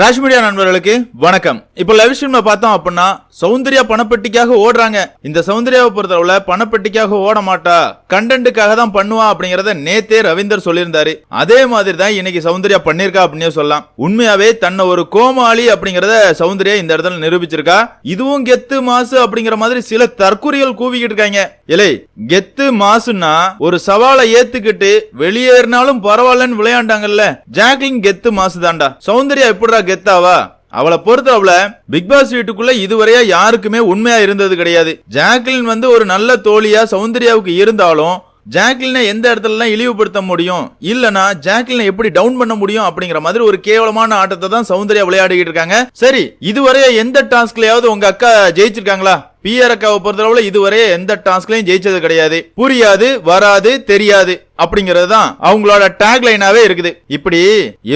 Raj media நண்பர்களுக்கு வணக்கம். இப்போ லைவ் ஸ்ட்ரீம்ல பார்த்தோம் அப்படின்னா சௌந்தர்யா பணப்பெட்டிக்காக ஓடுறாங்க. இந்த சௌந்தர்யாவை பொறுத்தளவுல பணப்பெட்டிக்காக ஓட மாட்டா. கண்டென்ட்டுக்காக தான் பண்ணுவா அப்படிங்கறத நேத்தே ரவீந்தர் சொல்லியிருந்தாரு. அதே மாதிரி தான் இன்னைக்கு சௌந்தர்யா பண்ணிருக்கா அப்படின்னு சொல்லலாம். உண்மையாவே தன்னை ஒரு கோமாளி அப்படிங்கறத சௌந்தர்யா இந்த இடத்துல நிரூபிச்சிருக்கா. இதுவும் கெத்து மாசு அப்படிங்கிற மாதிரி சில தற்குறிகள் கூவிக்கிட்டு இருக்காங்க. இலை கெத்து மாசுன்னா ஒரு சவாலை ஏத்துக்கிட்டு வெளியேறினாலும் பரவாயில்லன்னு விளையாண்டாங்கல்ல. ஜாக்லின் கெத்து மாசு தாண்டா சௌந்தர்யா எப்படிடா கெத்தாவா? அவளை பொறுத்தவள பிக் பாஸ் வீட்டுக்குள்ள இதுவரையா யாருக்குமே உண்மையா இருந்தது கிடையாது. ஜாக்லின் வந்து ஒரு நல்ல தோழியா சௌந்தர்யாவுக்கு இருந்தாலும் ஜாக்லினை எந்த இடத்துலலாம் இழிவுபடுத்த முடியும்? இல்லனா ஜாக்லினை எப்படி டவுன் பண்ண முடியும் அப்படிங்கிற மாதிரி ஒரு கேவலமான ஆட்டத்தை தான் சௌந்தர்யா விளையாடிக்கிட்டு இருக்காங்க. சரி இதுவரைய எந்த டாஸ்க்லயாவது உங்க அக்கா ஜெயிச்சிருக்காங்களா? பிஆர்எக்காவை பொறுத்தளவுல இதுவரை எந்த டாஸ்க்லயும் ஜெயிச்சது கிடையாது. புரியாது வராது தெரியாது. அப்படிங்கிறது தான் அவங்களோட டேக் லைனாவே இருக்குது. இப்படி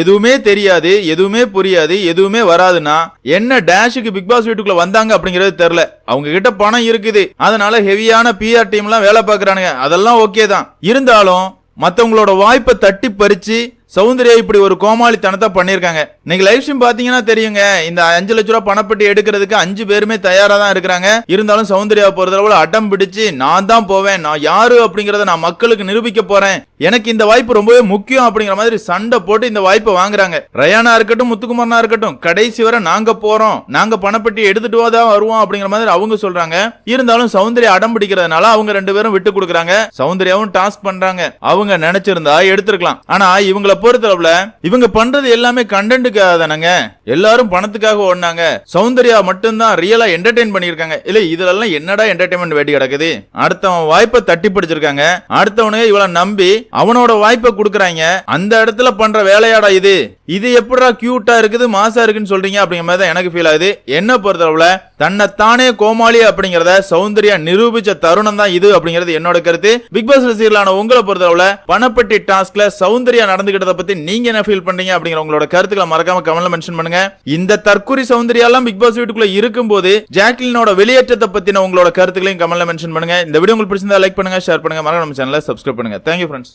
எதுவுமே தெரியாது எதுவுமே புரியாது எதுவுமே வராதுன்னா என்ன டேஷுக்கு பிக் பாஸ் வீட்டுக்குள்ள வந்தாங்க அப்படிங்கிறது தெரியல. அவங்க கிட்ட பணம் இருக்குது. அதனால ஹெவியான பிஆர் டீம்லாம் வேலை பாக்குறானுங்க அதெல்லாம் ஓகே தான். இருந்தாலும் மத்தவங்களோட வாய்ப்பை தட்டி பறிச்சு சௌந்தர்யா இப்படி ஒரு கோமாளித்தனத்தை பண்ணிருக்காங்க நீங்க லைவ் ஸ்ட்ரீம் பாத்தீங்கன்னா தெரியுங்க. இந்த அஞ்சு லட்ச ரூபாய் பணப்பட்டி எடுக்கிறதுக்கு அஞ்சு பேருமே தயாரா தான் இருக்கிறாங்க. இருந்தாலும் சௌந்தர்யா பொறுத்தளவுல அடம் பிடிச்சு நான் தான் போவேன். நான் யாரு அப்படிங்கறத நான் மக்களுக்கு நிரூபிக்க போறேன். எனக்கு இந்த வாய்ப்பு ரொம்பவே முக்கியம் அப்படிங்கிற மாதிரி சண்டை போட்டு இந்த வாய்ப்பை வாங்குறாங்க. ரயானா இருக்கட்டும் முத்துக்குமார்னா இருக்கட்டும் கடைசி வரை நாங்க போறோம். நாங்க பணப்பட்டி எடுத்துட்டு தான் வருவோம் அப்படிங்கிற மாதிரி அவங்க சொல்றாங்க. இருந்தாலும் சௌந்தர்யா அடம் பிடிக்கிறதுனால அவங்க ரெண்டு பேரும் விட்டு கொடுக்குறாங்க. சௌந்தர்யாவும் டாஸ்க் பண்றாங்க. அவங்க நினைச்சிருந்தா எடுத்திருக்கலாம். ஆனா இவங்கள பொறுத்தளவுல இவங்க பண்றது எல்லாமே கண்டென்ட்டுக்காக தானங்க எல்லாரும் பணத்துக்காக ஓடினாங்க. சௌந்தர்யா மட்டும்தான் ரியலா என்டர்டைன் பண்ணிருக்காங்க இல்ல இதுல எல்லாம் என்னடா என்டர்டைன்மெண்ட் வேட்டி கிடக்குது? அடுத்தவன் வாய்ப்பை தட்டி பிடிச்சிருக்காங்க. அடுத்தவனே இவளை நம்பி அவனோட வாய்ப்பை கொடுக்குறாங்க. அந்த இடத்துல பண்ற வேலையாடா இது. இது எப்படா கியூட்டா இருக்குது மாசா இருக்குன்னு சொல்றீங்க அப்படிங்கிற மாதிரி தான் எனக்கு ஃபீல் ஆகுது. என்ன பொறுத்தளவுல தன்னைத்தானே கோமாளி அப்படிங்கறத சௌந்தர்யா நிரூபிச்ச தருணம் தான் இது அப்படிங்கிறது என்னோட கருத்து. பிக் பாஸ் ரசிகர்களான உங்களை பொறுத்தளவுல பணப்பட்டி டாஸ்க்ல சௌந்தர்யா நடந்துகிட்டத பத்தி நீங்க என்ன ஃபீல் பண்றீங்க அப்படிங்கிற உங்களோட கருத்துக்களை மறக்காம கமெண்ட்ல மென்ஷன் பண்ணுங்க. இந்த தற்குறி சௌந்தர்யா எல்லாம் பிக் பாஸ் வீட்டுக்குள்ள இருக்கும்போது ஜாக்லினோட வெளியேற்றத்தை பத்தின உங்களோட கருத்துக்களையும் கமெண்ட்ல மென்ஷன் பண்ணுங்க. இந்த வீடியோ உங்களுக்கு பிடிச்சிருந்தா லைக் பண்ணுங்க ஷேர் பண்ணுங்க. மறக்காம நம்ம சேனலை சப்ஸ்கிரைப் பண்ணுங்க. Thank you friends